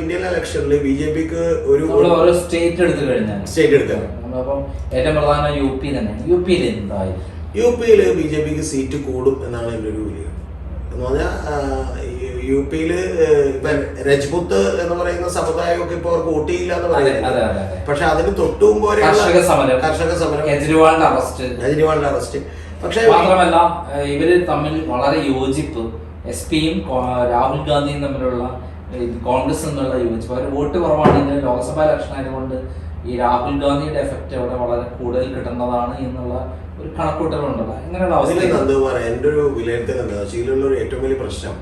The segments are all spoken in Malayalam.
ഇന്ത്യൻ ഇലക്ഷനിൽ ബി ജെ പിക്ക് ഒരു ഓരോ സ്റ്റേറ്റ് എടുത്തു കഴിഞ്ഞാൽ സ്റ്റേറ്റ് എടുക്കാം. ഏറ്റവും പ്രധാന യു പി തന്നെ. യു പിയിൽ എന്തായി? യു പിയിൽ ബി ജെ പിക്ക് സീറ്റ് കൂടും എന്നാണ് എന്റെ ഒരു വിലയിരുത്തൽ. എന്ന് പറഞ്ഞാൽ യു പിയിൽ ഇപ്പം രജ്പുത്ത് എന്ന് പറയുന്ന സമുദായമൊക്കെ ഇപ്പോൾ അവർക്ക് വോട്ടിയില്ല എന്ന് പറയുന്നത്. പക്ഷെ അതിന് തൊട്ടു മുമ്പ് കർഷക സമരം. കർഷക സമരം. കേജ്രിവാളിന്റെ അറസ്റ്റ് കെജ്രിവാളിന്റെ അറസ്റ്റ് പക്ഷെ മാത്രമല്ല ഇവർ തമ്മിൽ വളരെ യോജിപ്പ്. എസ് പിയും രാഹുൽ ഗാന്ധിയും തമ്മിലുള്ള ഇത് കോൺഗ്രസ് എന്നുള്ള യോജിച്ചു അവർ വോട്ട് കുറവാണെങ്കിൽ ലോക്സഭാ ഇലക്ഷൻ ആയതുകൊണ്ട് ഈ രാഹുൽ ഗാന്ധിയുടെ എഫക്റ്റ് അവിടെ വളരെ കൂടുതൽ കിട്ടുന്നതാണ് എന്നുള്ള ഒരു കണക്കൂട്ടലുണ്ടല്ലോ. ഇങ്ങനെയുള്ള അവസ്ഥ എന്റെ ഒരു വിലയിരുത്തൽ എന്താ? ഒരു ഏറ്റവും വലിയ പ്രശ്നം.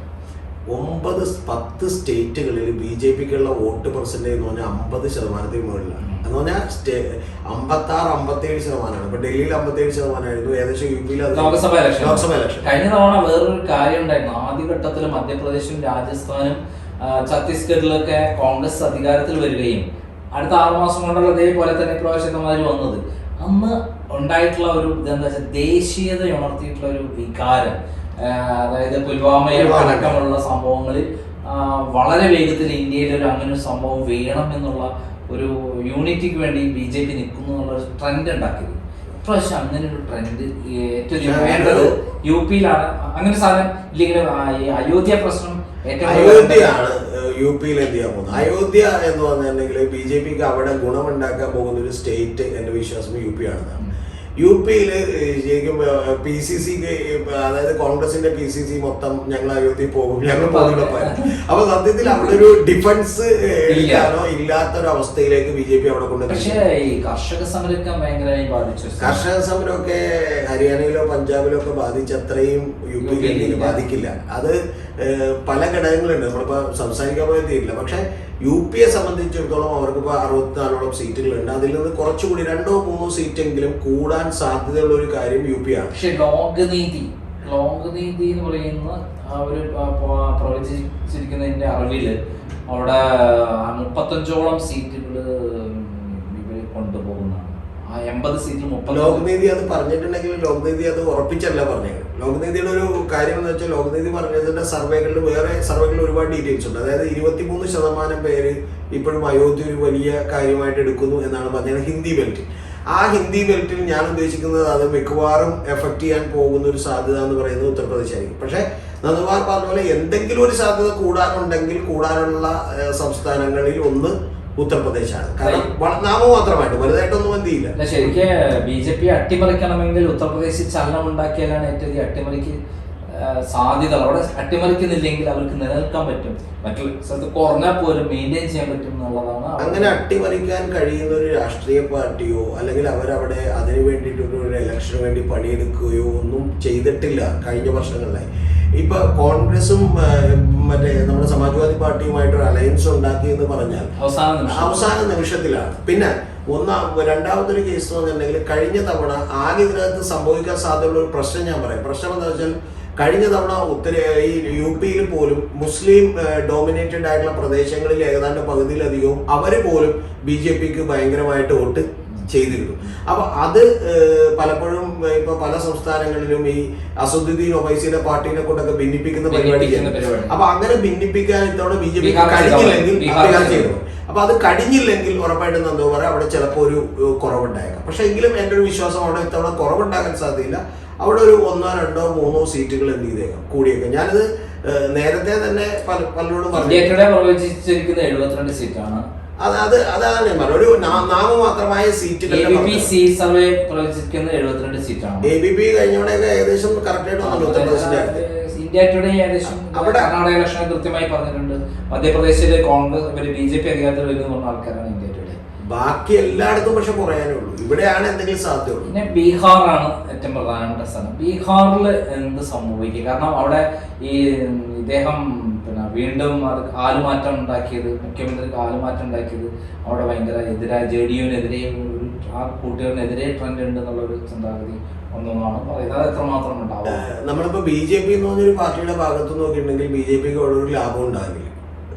ഒമ്പത് പത്ത് സ്റ്റേറ്റുകളിൽ ബി ജെ പിക്കുള്ള വോട്ട് പെർസെന്റേജ് എന്ന് പറഞ്ഞാൽ അമ്പത് ശതമാനത്തിന് മുകളിലാണ്. എന്ന് പറഞ്ഞാൽ സ്റ്റേ അമ്പത്തി ആറ് അമ്പത്തേഴ് ശതമാനമാണ്. ഇപ്പൊ ഡൽഹിയിൽ അമ്പത്തേഴ് ശതമാനമായിരുന്നു ഏകദേശം യു പിയിൽ ലോക്സഭാ ഇലക്ഷൻ കഴിഞ്ഞ തവണ വേറൊരു കാര്യം ഉണ്ടായിരുന്നു ആദ്യഘട്ടത്തിൽ മധ്യപ്രദേശും രാജസ്ഥാനും ഛത്തീസ്ഗഡിലൊക്കെ കോൺഗ്രസ് അധികാരത്തിൽ വരികയും അടുത്ത ആറുമാസം കൊണ്ടുള്ള ഇതേപോലെ തന്നെ ഇപ്രാവശ്യത്തെ മാതിരി വന്നത്. അന്ന് ഉണ്ടായിട്ടുള്ള ഒരു ഇതെന്താ വെച്ചാൽ ദേശീയത ഉണർത്തിയിട്ടുള്ള ഒരു വികാരം. അതായത് പുൽവാമയിൽ പുൽവാമ. അടക്കമുള്ള സംഭവങ്ങളിൽ വളരെ വേഗത്തിൽ ഇന്ത്യയിൽ ഒരു അങ്ങനെ ഒരു സംഭവം വേണം എന്നുള്ള ഒരു യൂണിറ്റിക്ക് വേണ്ടി ബി ജെ പി നിൽക്കുന്നു എന്നുള്ള ഒരു ട്രെൻഡ് ഉണ്ടാക്കിയത്. ഇപ്രാവശ്യം അങ്ങനെ ഒരു ട്രെൻഡ് ഏറ്റവും വേണ്ടത് യു പിയിലാണ് അങ്ങനെ സാധനം ഇല്ലെങ്കിൽ അയോധ്യ പ്രശ്നം അയോധ്യയാണ്. യു പിയിൽ എന്ത് ചെയ്യാൻ പോകുന്നത്? അയോധ്യ എന്ന് പറഞ്ഞിട്ടുണ്ടെങ്കിൽ ബി ജെ പിക്ക് അവിടെ ഗുണമുണ്ടാക്കാൻ പോകുന്ന ഒരു സ്റ്റേറ്റ് എന്റെ വിശ്വാസം യു പി ആണെന്നാണ്. യു പിയിൽ ശരിക്കും പി സി സിക്ക് അതായത് കോൺഗ്രസിന്റെ പി സി സി മൊത്തം ഞങ്ങൾ അയോധ്യയിൽ പോകും. ഞങ്ങൾ പോകുന്നപ്പാണ് അപ്പൊ സത്യത്തിൽ അവിടെ ഒരു ഡിഫൻസ് എടുക്കാനോ ഇല്ലാത്തൊരു അവസ്ഥയിലേക്ക് ബി ജെ പി അവിടെ പക്ഷേ ഈ കർഷക സമരമൊക്കെ ഭയങ്കരമായി ബാധിച്ചു. കർഷക സമരമൊക്കെ ഹരിയാനയിലോ പഞ്ചാബിലോ ഒക്കെ ബാധിച്ച അത്രയും യു ഇല്ല. ബാധിക്കില്ല. അത് പല ഘടകങ്ങളുണ്ട്. നമ്മളിപ്പോ സംസാരിക്കാൻ പോയ തീരില്ല. പക്ഷെ യു പി എ സംബന്ധിച്ചിടത്തോളം അവർക്ക് ഇപ്പോൾ അറുപത്തിനാലോളം സീറ്റുകളുണ്ട്. അതിൽ നിന്ന് കുറച്ചുകൂടി രണ്ടോ മൂന്നോ സീറ്റെങ്കിലും കൂടാൻ സാധ്യതയുള്ള ഒരു കാര്യം യു പി ആണ്. പക്ഷെ ലോക നീതി എന്ന് പറയുന്ന അവർ ഒരു പ്രവചിച്ചിരിക്കുന്നതിന്റെ അറിവിൽ അവിടെ മുപ്പത്തഞ്ചോളം സീറ്റുകൾ ഇവർ കൊണ്ടുപോകുന്നതാണ്. ആ എൺപത് സീറ്റിൽ മുപ്പത് ലോക്നീതി അത് പറഞ്ഞിട്ടുണ്ടെങ്കിൽ ലോക്നീതി അത് ഉറപ്പിച്ചല്ല പറഞ്ഞത്. ലോക്നീതിയുടെ ഒരു കാര്യം എന്ന് വെച്ചാൽ ലോകനീതി പറഞ്ഞതിന്റെ സർവേകളിൽ വേറെ സർവേകളിൽ ഒരുപാട് ഡീറ്റെയിൽസ് ഉണ്ട്. അതായത് ഇരുപത്തിമൂന്ന് ശതമാനം പേര് ഇപ്പോഴും അയോധ്യ ഒരു വലിയ കാര്യമായിട്ട് എടുക്കുന്നു എന്നാണ് പറഞ്ഞത് ഹിന്ദി ബെൽറ്റ് ആ ഹിന്ദി ബെൽറ്റിൽ ഞാൻ ഉദ്ദേശിക്കുന്നത് അത് മിക്കവാറും എഫക്ട് ചെയ്യാൻ പോകുന്ന ഒരു സാധ്യത എന്ന് പറയുന്നത് ഉത്തർപ്രദേശ് ആയിരിക്കും. പക്ഷേ നന്ദകുമാർ പറഞ്ഞ പോലെ എന്തെങ്കിലും ഒരു സാധ്യത കൂടാനുണ്ടെങ്കിൽ കൂടാനുള്ള സംസ്ഥാനങ്ങളിൽ ഒന്ന് ഉത്തർപ്രദേശാണ്. കാരണം വള- നാമം മാത്രമായിട്ട് വലുതായിട്ടൊന്നും എന്ത് ചെയ്യില്ല. ശരിക്ക് ബി ജെ പി അട്ടിമറിക്കണമെങ്കിൽ ഉത്തർപ്രദേശിൽ ചലനം ഉണ്ടാക്കിയാലാണ് ഏറ്റവും അധികം അട്ടിമറിക്ക് സാധ്യത അവിടെ അട്ടിമറിക്കുന്നില്ലെങ്കിൽ അവർക്ക് നിലനിൽക്കാൻ പറ്റും. മറ്റുള്ള സ്ഥലത്ത് കുറഞ്ഞാൽ പോലും മെയിന്റെയിൻ ചെയ്യാൻ പറ്റും എന്നുള്ളതാണ് അങ്ങനെ അട്ടിമറിക്കാൻ കഴിയുന്ന ഒരു രാഷ്ട്രീയ പാർട്ടിയോ അല്ലെങ്കിൽ അവരവിടെ അതിനു വേണ്ടിയിട്ടൊരു ഇലക്ഷന് വേണ്ടി പണിയെടുക്കുകയോ ഒന്നും ചെയ്തിട്ടില്ല കഴിഞ്ഞ വർഷങ്ങളിലായി. ഇപ്പൊ കോൺഗ്രസും മറ്റേ നമ്മുടെ സമാജ്വാദി പാർട്ടിയുമായിട്ട് ഒരു അലയൻസ് ഉണ്ടാക്കി എന്ന് പറഞ്ഞാൽ അവസാന നിമിഷം. അവസാന നിമിഷത്തിലാണ്. പിന്നെ ഒന്നാം രണ്ടാമതൊരു കേസ് എന്ന് പറഞ്ഞിട്ടുണ്ടെങ്കിൽ കഴിഞ്ഞ തവണ ആകെ ഇതിനകത്ത് സംഭവിക്കാൻ സാധ്യതയുള്ള ഒരു പ്രശ്നം ഞാൻ പറയാം. പ്രശ്നം എന്താ വെച്ചാൽ കഴിഞ്ഞ തവണ ഉത്തര ഈ യു പിയിൽ പോലും മുസ്ലിം ഡോമിനേറ്റഡ് ആയിട്ടുള്ള പ്രദേശങ്ങളിൽ ഏതാണ്ട് പകുതിയിലധികവും അവർ പോലും ബി ജെ പിക്ക് ഭയങ്കരമായിട്ട് വോട്ട് ചെയ്തിരുന്നു. അപ്പൊ അത് പലപ്പോഴും ഇപ്പൊ പല സംസ്ഥാനങ്ങളിലും ഈ അസുദ്ദീൻ ഒവൈസിയുടെ പാർട്ടിനെ കൊണ്ടൊക്കെ ഭിന്നിപ്പിക്കുന്ന പരിപാടി. അപ്പൊ അങ്ങനെ ഭിന്നിപ്പിക്കാൻ ഇത്തവണ ബി ജെ പി കഴിഞ്ഞില്ലെങ്കിൽ ബീഹാർ ചെയ്തു. അപ്പൊ അത് കഴിഞ്ഞില്ലെങ്കിൽ ഉറപ്പായിട്ടും എന്തോ പറയാം അവിടെ ചിലപ്പോൾ ഒരു കുറവുണ്ടായേക്കാം. പക്ഷെ എങ്കിലും എന്റെ ഒരു വിശ്വാസം അവിടെ ഇത്തവണ കുറവുണ്ടാകാൻ സാധ്യതയില്ല. അവിടെ ഒരു ഒന്നോ രണ്ടോ മൂന്നോ സീറ്റുകൾ എന്ത് ചെയ്തേക്കാം കൂടിയേക്കാം. ഞാനിത് നേരത്തെ തന്നെ പല പലരോടും പറഞ്ഞു. പ്രവചിച്ചിരിക്കുന്ന എഴുപത്തിരണ്ട് സീറ്റാണ് അത് അത് അതാണ് ഞാൻ പറഞ്ഞത്. ഒരു നാമമാത്രമായ എ സീറ്റുകളുടെ ബി സർവേ പ്രവചിക്കുന്ന എഴുപത്തിരണ്ട് സീറ്റാണ്. എ ബി പി കഴിഞ്ഞോടെയൊക്കെ ഏകദേശം കറക്റ്റ് ആയിട്ട് വന്നു ഉത്തർപ്രദേശിന്റെ അടുത്ത് ഇന്ത്യ ടുഡേ ഏകദേശം അവിടെ- കർണാടക ഇലക്ഷൻ കൃത്യമായി പറഞ്ഞിട്ടുണ്ട്. മധ്യപ്രദേശിലെ കോൺഗ്രസ് ബി ജെ പി അധികാരത്തിൽ വരുന്ന പറഞ്ഞ ആൾക്കാരാണ് ഇന്ത്യ ടുഡേ ബാക്കി എല്ലായിടത്തും പക്ഷെ കുറയാനേ ഉള്ളൂ. ഇവിടെയാണ് എന്തെങ്കിലും സാധ്യതയുള്ളൂ. പിന്നെ ബീഹാറാണ് ഏറ്റവും പ്രധാനപ്പെട്ട സ്ഥലം. ബീഹാറിൽ എന്ത് സംഭവിക്കും? കാരണം അവിടെ ഈ ഇദ്ദേഹം വീണ്ടും കാലുമാറ്റം ഉണ്ടാക്കിയത് മുഖ്യമന്ത്രി കാലുമാറ്റം ഉണ്ടാക്കിയത് അവിടെ ഭയങ്കര എതിരായ ജെ ഡി യുവിനെതിരെ ഒരു ആ കൂട്ടുകാരനെതിരെ ട്രെൻഡ് ഉണ്ട് എന്നുള്ള ഒരു ചിന്താഗതി ഒന്നൊന്നാണ് പറയുന്നത് നമ്മളിപ്പോ ബി ജെ പി എന്ന് പറഞ്ഞൊരു പാർട്ടിയുടെ ഭാഗത്ത് നോക്കിയിട്ടുണ്ടെങ്കിൽ ബി ജെ പിക്ക് അവിടെ ഒരു ലാഭം ഉണ്ടാകില്ല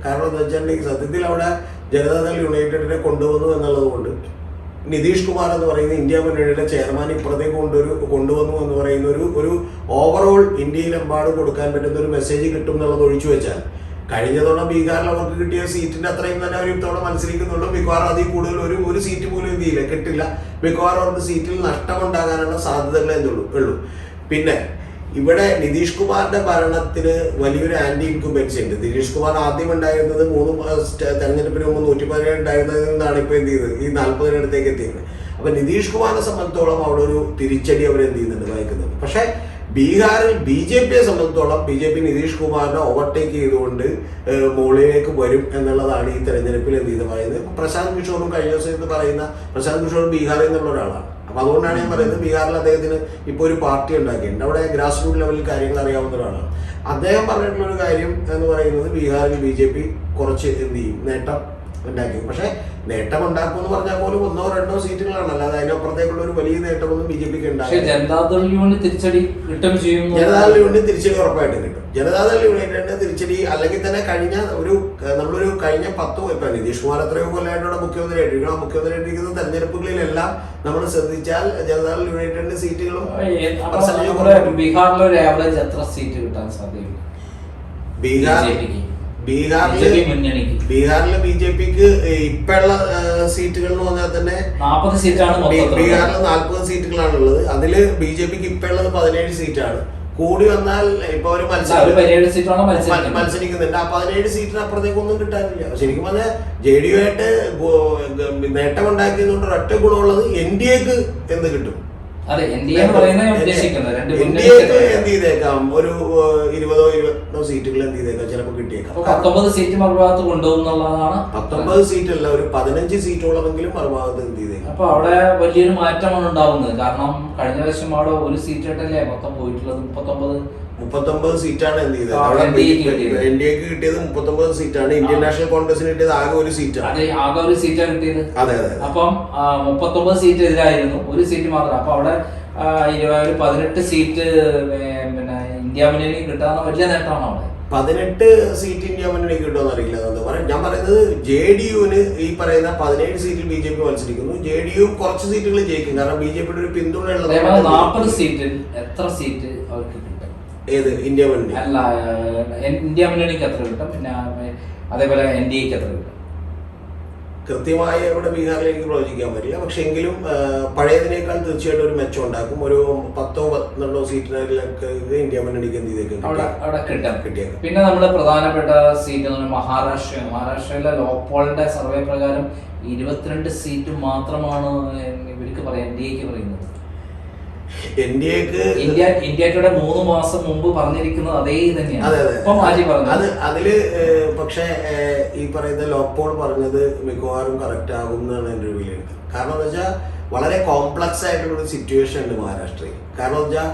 കാരണം എന്താ വെച്ചിട്ടുണ്ടെങ്കിൽ സത്യത്തിൽ അവിടെ ജനതാദൾ യുണൈറ്റഡിനെ കൊണ്ടുവന്നു എന്നുള്ളത് കൊണ്ട് നിതീഷ് കുമാർ എന്ന് പറയുന്ന ഇന്ത്യ മുന്നണിയുടെ ചെയർമാൻ ഇപ്പുറത്തേക്ക് കൊണ്ടൊരു കൊണ്ടുവന്നു എന്ന് പറയുന്ന ഒരു ഒരു ഓവറോൾ ഇന്ത്യയിലെമ്പാട് കൊടുക്കാൻ പറ്റുന്ന ഒരു മെസ്സേജ് കിട്ടും എന്നുള്ളത് ഒഴിച്ചു വെച്ചാൽ കഴിഞ്ഞ തവണ ബീഹാറിൽ അവർക്ക് കിട്ടിയ സീറ്റിന്റെ അത്രയും തന്നെ അവർ ഇത്തവണ മത്സരിക്കുന്നുള്ളൂ. മിക്കവാറും അതിൽ കൂടുതൽ ഒരു ഒരു സീറ്റ് പോലും എന്ത് ചെയ്യില്ല കിട്ടില്ല. മിക്കവാറും അവർക്ക് സീറ്റിൽ നഷ്ടമുണ്ടാകാനുള്ള സാധ്യതകളെ എന്തുള്ളൂ ഉള്ളൂ. പിന്നെ ഇവിടെ നിതീഷ് കുമാറിന്റെ ഭരണത്തിന് വലിയൊരു ആന്റി ഇൻകുബൻസി ഉണ്ട്. നിതീഷ് കുമാർ ആദ്യം ഉണ്ടായിരുന്നത് മൂന്ന് തെരഞ്ഞെടുപ്പിന് മുമ്പ് നൂറ്റി പതിനേഴ് ഉണ്ടായിരുന്നതിൽ നിന്നാണ് ഇപ്പൊ എന്ത് ചെയ്തത്? ഈ നാൽപ്പതിനടുത്തേക്ക് എത്തിയത്. അപ്പൊ നിതീഷ് കുമാറിനെ സംബന്ധിച്ചോളം അവിടെ ഒരു തിരിച്ചടി അവർ എന്ത് ചെയ്യുന്നുണ്ട് വായിക്കുന്നുണ്ട് പക്ഷേ ബീഹാറിൽ ബി ജെ പിയെ സംബന്ധിച്ചോളം ബി ജെ പി നിതീഷ് കുമാറിനെ ഓവർടേക്ക് ചെയ്തുകൊണ്ട് മുകളിലേക്ക് വരും എന്നുള്ളതാണ് ഈ തെരഞ്ഞെടുപ്പിൽ എന്ത് പറയുന്നത്? പ്രശാന്ത് കിഷോറും കഴിഞ്ഞ ദിവസം എന്ന് പറയുന്ന പ്രശാന്ത് കിഷോർ ബീഹാറിൽ നിന്നുള്ള ഒരാളാണ്. അപ്പൊ അതുകൊണ്ടാണ് ഞാൻ പറയുന്നത് ബീഹാറിൽ അദ്ദേഹത്തിന് ഇപ്പോൾ ഒരു പാർട്ടി ഉണ്ടാക്കിയിട്ടുണ്ട്. അവിടെ ഗ്രാസ് റൂട്ട് ലെവലിൽ കാര്യങ്ങൾ അറിയാവുന്ന ഒരാളാണ്. അദ്ദേഹം പറഞ്ഞിട്ടുള്ള ഒരു കാര്യം എന്ന് പറയുന്നത് ബീഹാറിൽ ബി ജെ പി കുറച്ച് എന്ത് ചെയ്യും? നേട്ടം ഉണ്ടാക്കി പക്ഷേ നേട്ടം ഉണ്ടാക്കും എന്ന് പറഞ്ഞാൽ പോലും ഒന്നോ രണ്ടോ സീറ്റുകളാണ്. അല്ലാതെ അതിനപ്പുറത്തേക്കുള്ള ഒരു വലിയ നേട്ടമൊന്നും ബി ജെ പിക്ക് ജനതാദൾ യൂണിറ്റ് തിരിച്ചടി കിട്ടും ചെയ്യും ജനതാദൾ യൂണിയൻ തിരിച്ചടി ഉറപ്പായിട്ടും കിട്ടും. ജനതാദൾ യൂണിറ്റിന്റെ തിരിച്ചടി അല്ലെങ്കിൽ തന്നെ കഴിഞ്ഞ ഒരു നമ്മളൊരു കഴിഞ്ഞ പത്ത് ഇപ്പൊ നിതീഷ് കുമാർ എത്രയോ കൊല്ലായിട്ടുള്ള മുഖ്യമന്ത്രി ആയിട്ടിരിക്കണം മുഖ്യമന്ത്രി ആയിട്ടിരിക്കുന്ന തെരഞ്ഞെടുപ്പുകളിലെല്ലാം നമ്മൾ ശ്രദ്ധിച്ചാൽ ജനതാദൾ യൂണിറ്റിന്റെ സീറ്റുകളും ബീഹാറിലൊരു ആവറേജ് എത്ര സീറ്റ് കിട്ടാൻ ബീഹാർ ബീഹാറിൽ മുന്നണിക്ക്. ബീഹാറിലെ ബി ജെ പിക്ക് ഇപ്പോഴുള്ള സീറ്റുകൾ എന്ന് പറഞ്ഞാൽ തന്നെ നാൽപ്പത് സീറ്റാണ് സീറ്റുകളാണ് ഉള്ളത് ബീഹാറിൽ നാൽപ്പത് അതിൽ ബി ജെ പിക്ക് ഇപ്പൊ ഉള്ളത് പതിനേഴ് സീറ്റാണ്. കൂടി വന്നാൽ ഇപ്പൊ ഒരു മത്സരം മത്സരിക്കുന്നുണ്ട്. ആ പതിനേഴ് സീറ്റിന് അപ്പുറത്തേക്ക് ഒന്നും കിട്ടാനില്ല ശരിക്കും പറഞ്ഞാൽ ജെ ഡി യു ആയിട്ട് നേട്ടം ഉണ്ടാക്കിയതുകൊണ്ട് ഒരൊറ്റ ഗുണമുള്ളത് എൻ ഡി എക്ക് എന്ത് കിട്ടും. അതെ എൻ ഡി എ പറയുന്നത് ഞാൻ ഉദ്ദേശിക്കുന്നത് രണ്ട് എന്ത് ചെയ്തേക്കാം? ഒരു ഇരുപതോ ഇരുപതോ സീറ്റുകൾ എന്ത് ചെയ്തേക്കാം? ചിലപ്പോൾ കിട്ടിയേക്കാം. പത്തൊമ്പത് സീറ്റ് മറുഭാഗത്ത് കൊണ്ടുപോകും എന്നുള്ളതാണ്. പത്തൊമ്പത് അല്ല ഒരു പതിനഞ്ച് സീറ്റോളമെങ്കിലും മറുഭാഗത്ത് എന്ത് ചെയ്തേക്കാം? അപ്പൊ അവിടെ വലിയൊരു മാറ്റമാണ് ഉണ്ടാവുന്നത്. കാരണം കഴിഞ്ഞ പ്രാവശ്യം അവിടെ ഒരു സീറ്റ് ആയിട്ടല്ലേ മൊത്തം പോയിട്ടുള്ളത് മുപ്പത്തൊമ്പത് മുപ്പത്തൊമ്പത് സീറ്റാണ് എന്ത് ചെയ്തത്? അവിടെ. എൻ ഡി എക്ക് കിട്ടിയത്. മുപ്പത്തൊമ്പത് സീറ്റാണ്. ഇന്ത്യൻ നാഷണൽ കോൺഗ്രസിന് കിട്ടിയത് ആകെ ഒരു സീറ്റാണ്. ആകെ ഒരു സീറ്റാണ് കിട്ടിയത്. അതെ അതെ അപ്പം മുപ്പത്തൊമ്പത് സീറ്റ് എതിരായിരുന്നു. ഒരു സീറ്റ് മാത്രം. അപ്പൊ അവിടെ ഒരു പതിനെട്ട് സീറ്റ് പിന്നെ ഇന്ത്യ മുന്നണി കിട്ടാന്ന് വലിയ നേട്ടമാണ് അവിടെ. പതിനെട്ട് സീറ്റ് ഇന്ത്യ മുന്നണി കിട്ടുമെന്ന് അറിയില്ല. പറയാം. ഞാൻ പറയുന്നത് ജെ ഡി യുവിന് ഈ പറയുന്ന പതിനേഴ് സീറ്റിൽ ബി ജെ പി മത്സരിക്കുന്നു. ജെ ഡി യു കുറച്ച് സീറ്റുകൾ ജയിക്കും. കാരണം ബി ജെ പിയുടെ ഒരു പിന്തുണ ഉള്ളത് നാൽപ്പത് സീറ്റിൽ എത്ര സീറ്റ് അവർക്ക് ഏത് ഇന്ത്യ മുന്നണി അല്ല ഇന്ത്യ മുന്നണിക്ക് എത്ര കിട്ടും? പിന്നെ അതേപോലെ എൻ ഡി എക്ക് എത്ര കിട്ടും? കൃത്യമായി ഇവിടെ ബീഹാറിൽ എനിക്ക് പ്രവചിക്കാൻ പറ്റില്ല. പക്ഷെ എങ്കിലും പഴയതിനേക്കാൾ തീർച്ചയായിട്ടും ഒരു മെച്ചം ഉണ്ടാക്കും. ഒരു പത്തോ പന്ത്രണ്ടോ സീറ്റിനൊക്കെ ഇന്ത്യ മുന്നണിക്ക് എന്ത് ചെയ്തേക്കും? അവിടെ അവിടെ കിട്ടും. പിന്നെ നമ്മുടെ പ്രധാനപ്പെട്ട സീറ്റ് എന്ന് പറഞ്ഞാൽ മഹാരാഷ്ട്രയാണ്. മഹാരാഷ്ട്രയിലെ ലോപ്പോളിന്റെ സർവേ പ്രകാരം ഇരുപത്തിരണ്ട് സീറ്റ് മാത്രമാണ് ഇവർക്ക് പറയാം എൻ ഡി എക്ക് പറയുന്നത്. എക്ക് ഇന്ത്യ ഇന്ത്യയുടെ മൂന്ന് മാസം മുമ്പ് പറഞ്ഞിരിക്കുന്നത് അതേ തന്നെയാണ് അതെ അത്. അതിൽ പക്ഷേ ഈ പറയുന്ന ലോക്ക്ഡൌൺ പറഞ്ഞത് മിക്കവാറും കറക്റ്റ് ആകും എന്നാണ് എന്റെ ഒരു വിലയിരുത്തൽ കാരണം എന്ന് വെച്ചാൽ വളരെ കോംപ്ലക്സ് ആയിട്ടുള്ള ഒരു സിറ്റുവേഷൻ ഉണ്ട് മഹാരാഷ്ട്രയിൽ. കാരണം എന്ന് വെച്ചാൽ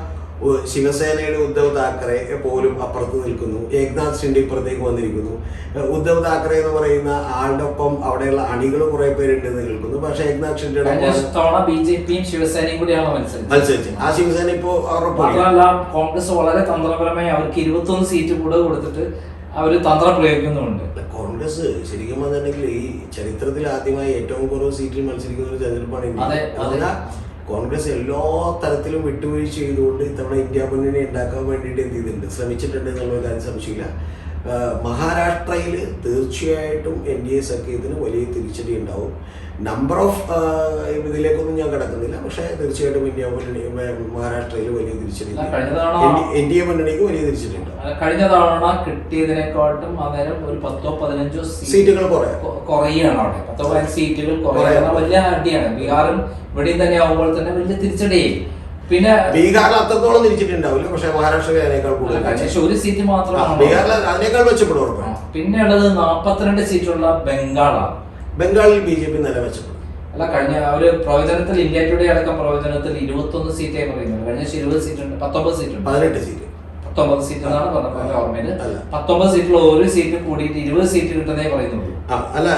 ശിവസേനയുടെ ഉദ്ധവ് താക്കറെ പോലും അപ്പുറത്ത് നിൽക്കുന്നു. ഏക്നാഥ് ഷിൻഡെ ഇപ്പുറത്തേക്ക് വന്നിരിക്കുന്നു. ഉദ്ധവ് താക്കറെ എന്ന് പറയുന്ന ആളുടെ ഒപ്പം അവിടെയുള്ള അണികൾ കുറെ പേരുണ്ട് എന്ന് കേൾക്കുന്നു. പക്ഷേ ഏക്നാഥ് ഷിൻഡെയുടെ ബി ജെ പിയും ശിവസേനയും കൂടിയാണ് മത്സരിച്ചത്. ആ ശിവസേന ഇപ്പോ അവരുടെ. കോൺഗ്രസ് വളരെ തന്ത്രപരമായി അവർക്ക് ഇരുപത്തൊന്ന് സീറ്റ് കൂടെ കൊടുത്തിട്ട് അവർ തന്ത്രം പ്രയോഗിക്കുന്നുണ്ട് കോൺഗ്രസ് ശരിക്കും പറഞ്ഞിട്ടുണ്ടെങ്കിൽ ഈ ചരിത്രത്തിൽ ആദ്യമായി ഏറ്റവും കുറവ് സീറ്റിൽ മത്സരിക്കുന്ന ഒരു തെരഞ്ഞെടുപ്പാണ് കോൺഗ്രസ് എല്ലാ തരത്തിലും വിട്ടുവീഴ്ച ചെയ്തുകൊണ്ട് ഇത്തവണ ഇന്ത്യ മുന്നണി ഉണ്ടാക്കാൻ വേണ്ടിയിട്ട് എന്ത് ചെയ്തിട്ടുണ്ട്? ശ്രമിച്ചിട്ടുണ്ട് എന്നുള്ള കാര്യം സംശയമില്ല. മഹാരാഷ്ട്രയിൽ തീർച്ചയായിട്ടും എൻ ഡി എ സഖ്യത്തിന് വലിയ തിരിച്ചടി ഉണ്ടാവും. നമ്പർ ഓഫ് ഇതിലേക്കൊന്നും ഞാൻ കിടക്കുന്നില്ല. പക്ഷേ തീർച്ചയായിട്ടും ഇന്ത്യ മുന്നണി മഹാരാഷ്ട്രയിൽ വലിയ തിരിച്ചടി എൻ ഡി എ മുന്നണിക്ക് വലിയ തിരിച്ചടി ഉണ്ടാവും കഴിഞ്ഞ തവണ കിട്ടിയതിനെക്കാട്ടും അന്നേരം ഒരു പത്തോ പതിനഞ്ചോ സീറ്റ് സീറ്റുകൾ കുറയാം കുറയുകയാണ് അവിടെ. പത്തോ പതിനഞ്ച് സീറ്റുകൾ കുറയാം. കുറയുന്ന വലിയ അടിയാണ്. ബീഹാറും ഇവിടെയും തന്നെ ആവുമ്പോൾ തന്നെ വലിയ തിരിച്ചടിയായി പിന്നെ ബീഹാറിൽ അത്രത്തോളം തിരിച്ചിട്ടുണ്ടാവില്ല. പക്ഷേ മഹാരാഷ്ട്രയിൽ അതിനേക്കാൾ കൂടുതൽ ഒരു സീറ്റ് മാത്രമാണ് ബീഹാറിൽ അതിനേക്കാൾ മെച്ചപ്പെടും പിന്നെ ഉള്ളത് നാപ്പത്തിരണ്ട് സീറ്റുള്ള ബംഗാളാണ് ബംഗാളിൽ ബി ജെ പി നില മെച്ചപ്പെടും. അല്ല കഴിഞ്ഞ ഒരു പ്രവചനത്തിൽ ഇന്ത്യ ടുഡേ അടക്കം പ്രവചനത്തിൽ ഇരുപത്തൊന്ന് സീറ്റായി പറയുന്നത് കഴിഞ്ഞ ഇരുപത് സീറ്റ് ഉണ്ട് പത്തൊമ്പത് സീറ്റ് ഉണ്ട്. പതിനെട്ട് സീറ്റ് പത്തൊമ്പത് സീറ്റ് എന്നാണ് പറഞ്ഞത് അല്ല. പത്തൊമ്പത് സീറ്റിൽ ഒരു സീറ്റ് കൂടിയിട്ട് ഇരുപത് സീറ്റ് കിട്ടുന്നേ പറയുന്നുള്ളൂ. അല്ല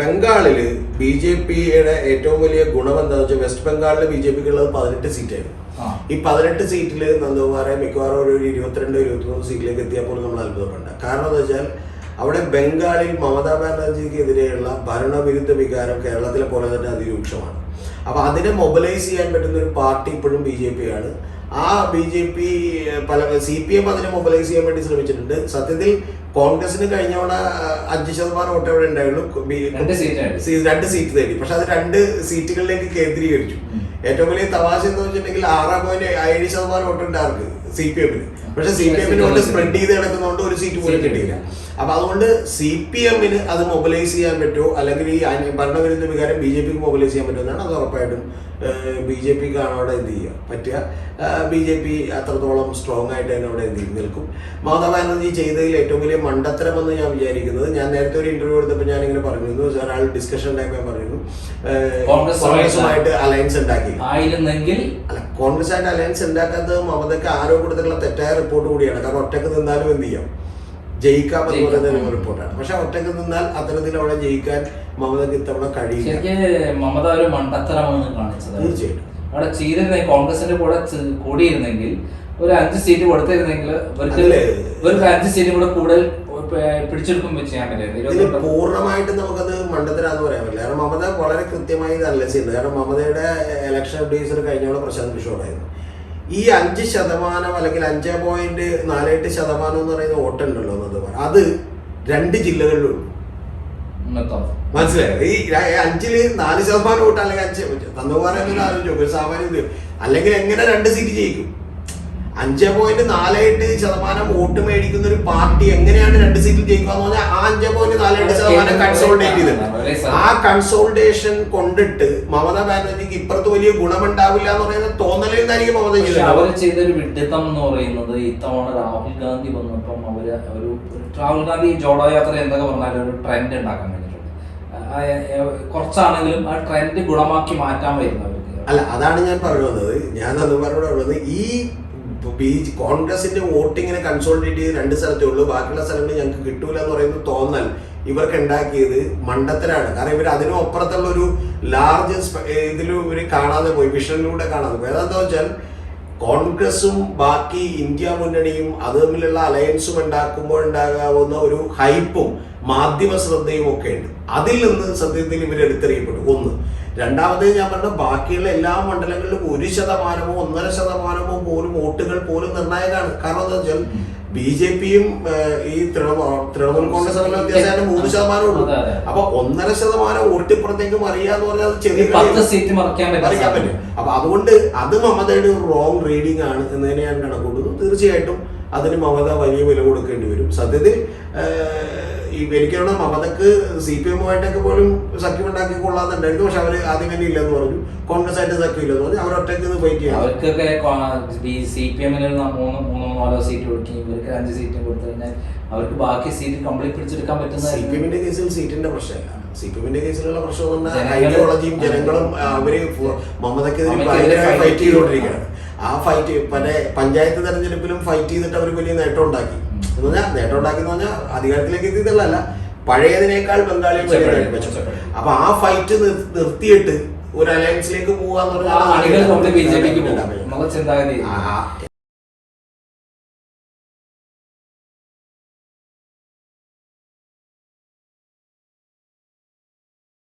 ബംഗാളിൽ ബി ജെ പിയുടെ ഏറ്റവും വലിയ ഗുണം എന്താണെന്ന് വെച്ചാൽ വെസ്റ്റ് ബംഗാളിൽ ബി ജെ പിക്ക് ഉള്ളത് പതിനെട്ട് സീറ്റായിരുന്നു. ഈ പതിനെട്ട് സീറ്റിൽ നന്ദകുമാറെ മിക്കവാറും ഒരു ഇരുപത്തിരണ്ട് ഇരുപത്തിമൂന്ന് സീറ്റിലേക്ക് എത്തിയപ്പോൾ നമ്മൾ അത്ഭുതപ്പെട്ട. കാരണം എന്താ വെച്ചാൽ അവിടെ ബംഗാളിൽ മമതാ ബാനർജിക്കെതിരെയുള്ള ഭരണവിരുദ്ധ വികാരം കേരളത്തിലെ പോലെ തന്നെ അതിരൂക്ഷമാണ്. അപ്പൊ അതിനെ മൊബിലൈസ് ചെയ്യാൻ പറ്റുന്ന ഒരു പാർട്ടി ഇപ്പോഴും ബി ജെ പി ആണ്. ആ ബി ജെ പി പല സി പി എം അതിനെ മൊബിലൈസ് ചെയ്യാൻ വേണ്ടി ശ്രമിച്ചിട്ടുണ്ട്. സത്യത്തിൽ കോൺഗ്രസിന് കഴിഞ്ഞ തവണ അഞ്ച് ശതമാനം വോട്ട് എവിടെ ഉണ്ടായുള്ളൂ. രണ്ട് സീറ്റ് തേടി രണ്ട് സീറ്റ് നേടി പക്ഷെ അത് രണ്ട് സീറ്റുകളിലേക്ക് കേന്ദ്രീകരിച്ചു. ഏറ്റവും വലിയ തമാശ എന്ന് വെച്ചിട്ടുണ്ടെങ്കിൽ ആറാം പോയിന്റ് ഏഴ് ശതമാനം വോട്ട് ഉണ്ട് ആർക്ക് സി പി എമ്മിന് പക്ഷെ സി പി എമ്മിന് വോട്ട് സ്പ്രെഡ് ചെയ്ത് കിടക്കുന്നതുകൊണ്ട് ഒരു സീറ്റ് പോലും കിട്ടിയില്ല. അപ്പൊ അതുകൊണ്ട് സി പി എമ്മിന് അത് മൊബിലൈസ് ചെയ്യാൻ പറ്റുമോ? അല്ലെങ്കിൽ ഈ ഭരണവിരുദ്ധ വികാരം ബി ജെ പിക്ക് മൊബിലൈസ് ചെയ്യാൻ പറ്റുമെന്നാണ് അത് ഉറപ്പായിട്ടും ബി ജെ പിക്ക് ആണ് അവിടെ എന്ത് ചെയ്യുക? പറ്റുക. ബി ജെ പി അത്രത്തോളം സ്ട്രോങ് ആയിട്ട് തന്നെ അവിടെ എന്ത് ചെയ്ത് നിൽക്കും. മമതാ ബാനർജി ചെയ്തതിൽ ഏറ്റവും വലിയ മണ്ടത്തരമെന്ന് ഞാൻ വിചാരിക്കുന്നത്. ഞാൻ നേരത്തെ ഒരു ഇന്റർവ്യൂ എടുത്തപ്പോൾ ഞാൻ ഇങ്ങനെ പറഞ്ഞിരുന്നു ആൾ ഡിസ്കഷൻ ടൈം ഞാൻ പറഞ്ഞിരുന്നു. കോൺഗ്രസ് കോൺഗ്രസുമായിട്ട് അലയൻസ് ഉണ്ടാക്കി. ആയിരുന്നെങ്കിൽ അല്ല കോൺഗ്രസ് ആയിട്ട് അലയൻസ് ഉണ്ടാക്കാത്തത് മമതയ്ക്ക് ആരോ കൊടുത്തിട്ടുള്ള തെറ്റായ റിപ്പോർട്ട് കൂടിയാണ്. കാരണം ഒറ്റയ്ക്ക് നിന്നാലും എന്ത് ചെയ്യാം? ജയിക്കാം എന്ന് പറയുന്ന റിപ്പോർട്ടാണ് പക്ഷെ ഒറ്റയ്ക്ക് നിന്നാൽ അത്തരത്തിൽ അവിടെ ജയിക്കാൻ മമതയ്ക്ക് ഇത്തവണ കഴിയില്ല. മമത ഒരു മണ്ടത്തരമാണ് കാണിച്ചത്. തീർച്ചയായിട്ടും. അവിടെ ചെയ്തിരുന്ന കോൺഗ്രസിന്റെ കൂടെ കൂടിയിരുന്നെങ്കിൽ ഒരു അഞ്ച് സീറ്റ് കൊടുത്തിരുന്നെങ്കിൽ ഇവർക്ക് ഇവർക്ക് അഞ്ച് സീറ്റ് കൂടെ കൂടുതൽ പ- വെച്ച് ചെയ്യാൻ പറ്റിയത് പൂർണമായിട്ട് നമുക്കത് മണ്ടത്തരാന്ന് പറയാൻ പറ്റില്ല. കാരണം മമത വളരെ കൃത്യമായി ഇതല്ല ചെയ്യുന്നത് കാരണം മമതയുടെ ഇലക്ഷൻ അഡ്വൈസർ കഴിഞ്ഞോളം പ്രശാന്ത് കിഷോറായിരുന്നു ഈ അഞ്ച് ശതമാനം അല്ലെങ്കിൽ അഞ്ച് പോയിന്റ് നാലെട്ട് ശതമാനം എന്ന് പറയുന്ന വോട്ടുണ്ടല്ലോ എന്നത് പറയാം അത് രണ്ട് ജില്ലകളിലുണ്ട് മനസ്സിലായോ? ഈ അഞ്ചിൽ നാല് ശതമാനം വോട്ട് അല്ലെങ്കിൽ അഞ്ച് തന്നുപോകാനൊന്നും ആലോചിച്ചു ഒരു സാമാന്യം. അല്ലെങ്കിൽ എങ്ങനെ രണ്ട് സീറ്റ് ജയിക്കും? അഞ്ച് പോയിന്റ് നാലെട്ട് ശതമാനം വോട്ട് മേടിക്കുന്ന ഒരു പാർട്ടി എങ്ങനെയാണ് രണ്ട് സീറ്റിൽ ജയിക്കുക എന്ന് പറഞ്ഞാൽ ആ അഞ്ച് പോയിന്റ് നാലെട്ട് ശതമാനം കൺസോൾട്ടേറ്റ് ചെയ്തിട്ടുണ്ട്. ആ കൺസോൾട്ടേഷൻ കൊണ്ടിട്ട് മമതാ ബാനർജിക്ക് ഇപ്പുറത്ത് വലിയ ഗുണമുണ്ടാവില്ല എന്ന് പറയുന്ന തോന്നലിൽ നിന്നായിരിക്കും മമത ചെയ്തത് അവർ ചെയ്തൊരു വിഡിത്തം എന്ന് പറയുന്നത് ഇത്തവണ രാഹുൽ ഗാന്ധി വന്നപ്പം അവർ ഒരു രാഹുൽ ഗാന്ധി ജോഡോ യാത്ര എന്തൊക്കെ പറഞ്ഞാലും ഒരു ട്രെൻഡ് ഉണ്ടാക്കാൻ വേണ്ടിയിട്ടുണ്ട്. കുറച്ചാണെങ്കിലും ആ ട്രെൻഡ് ഗുണമാക്കി മാറ്റാൻ വരുന്നത് അല്ല അതാണ് ഞാൻ പറയുന്നത് ഞാൻ അത് പറഞ്ഞത് ഈ ബി കോൺഗ്രസിന്റെ വോട്ടിങ്ങിനെ കൺസോൾട്ടേറ്റ് ചെയ്ത് രണ്ട് സ്ഥലത്തേ ഉള്ളൂ. ബാക്കിയുള്ള സ്ഥലങ്ങളിൽ ഞങ്ങൾക്ക് കിട്ടൂല എന്ന് പറയുന്ന തോന്നൽ ഇവർക്ക് ഉണ്ടാക്കിയത് മണ്ടത്തരാണ് കാരണം ഇവർ അതിനും അപ്പുറത്തുള്ള ഒരു ലാർജ് ഇതിൽ ഇവർ കാണാതെ പോയി വിഷനിലൂടെ കാണാതെ പോയി. അതെന്താ വെച്ചാൽ കോൺഗ്രസും ബാക്കി ഇന്ത്യ മുന്നണിയും അത് തമ്മിലുള്ള അലയൻസും ഉണ്ടാക്കുമ്പോൾ ഉണ്ടാകാവുന്ന ഒരു ഹൈപ്പും മാധ്യമ ശ്രദ്ധയും ഒക്കെ ഉണ്ട് അതിൽ നിന്ന് സത്യത്തിൽ ഇവർ എടുത്തെറിയപ്പെട്ടു. ഒന്ന് രണ്ടാമത് ഞാൻ പറഞ്ഞ ബാക്കിയുള്ള എല്ലാ മണ്ഡലങ്ങളിലും ഒരു ശതമാനമോ ഒന്നര ശതമാനമോ പോലും വോട്ടുകൾ പോലും നിർണായകമാണ്. കാരണം എന്താ വെച്ചാൽ ബി ജെ പിയും ഈ തൃണമൂൽ തൃണമൂൽ കോൺഗ്രസ് തമ്മിലുള്ള വ്യത്യാസം മൂന്ന് ശതമാനം ഉള്ളൂ. അപ്പൊ ഒന്നര ശതമാനം വോട്ടിപ്പുറത്തേക്ക് മറിയാന്ന് പറഞ്ഞാൽ ചെറിയ. സീറ്റ് മറിക്കാൻ പറ്റും. അപ്പൊ അതുകൊണ്ട് അത് മമതയുടെ ഒരു റോങ് റീഡിംഗ് ആണ് എന്ന് തന്നെ ഞാൻ കണക്കൂട്ടുന്നു തീർച്ചയായിട്ടും അതിന് മമത വലിയ വില കൊടുക്കേണ്ടി വരും. സത്യത്തിൽ ഈ എനിക്കാണ് മമതക്ക് സി പി എമ്മുമായിട്ടൊക്കെ പോലും സഖ്യം ഉണ്ടാക്കി കൊള്ളാന്നുണ്ടായിരുന്നു. പക്ഷെ അവർ ആദ്യം തന്നെ ഇല്ലെന്ന് പറഞ്ഞു. കോൺഗ്രസ് ആയിട്ട് സഖ്യം ഇല്ലെന്ന് പറഞ്ഞു. അവർ ഒറ്റയ്ക്ക് ഫൈറ്റ് ചെയ്യാം അവർക്കൊക്കെ സി പി എമ്മിന് മൂന്ന് മൂന്നോ നാലോ സീറ്റ് കൊടുക്കും. ഇവർക്ക് അഞ്ച് സീറ്റ് കൊടുത്തു കഴിഞ്ഞാൽ അവർക്ക് ബാക്കി സീറ്റ് കംപ്ലീറ്റ് പിടിച്ചെടുക്കാൻ പറ്റുന്ന സി പി എമ്മിന്റെ കേസിൽ സീറ്റിന്റെ പ്രശ്നമില്ല. സി പി എമ്മിന്റെ കേസിലുള്ള പ്രശ്നം ഐഡിയോളജിയും ജനങ്ങളും അവർ മമതക്കെതിരെ ഫൈറ്റ് ചെയ്തുകൊണ്ടിരിക്കുകയാണ്. ആ ഫൈറ്റ് പല പഞ്ചായത്ത് തെരഞ്ഞെടുപ്പിലും ഫൈറ്റ് ചെയ്തിട്ട് അവർ വലിയ നേട്ടം ഉണ്ടാക്കി എന്ന് പറഞ്ഞാൽ നേട്ടം ഉണ്ടാക്കി എന്ന് പറഞ്ഞാൽ അധികാരത്തിലേക്ക് എത്തിയതല്ല പഴയതിനേക്കാൾ ബംഗാളികൾ. മെച്ചപ്പെട്ടു. അപ്പൊ ആ ഫൈറ്റ് നിർത്തിയിട്ട് ഒരു അലയൻസിലേക്ക് പോവാന്ന് പറഞ്ഞാൽ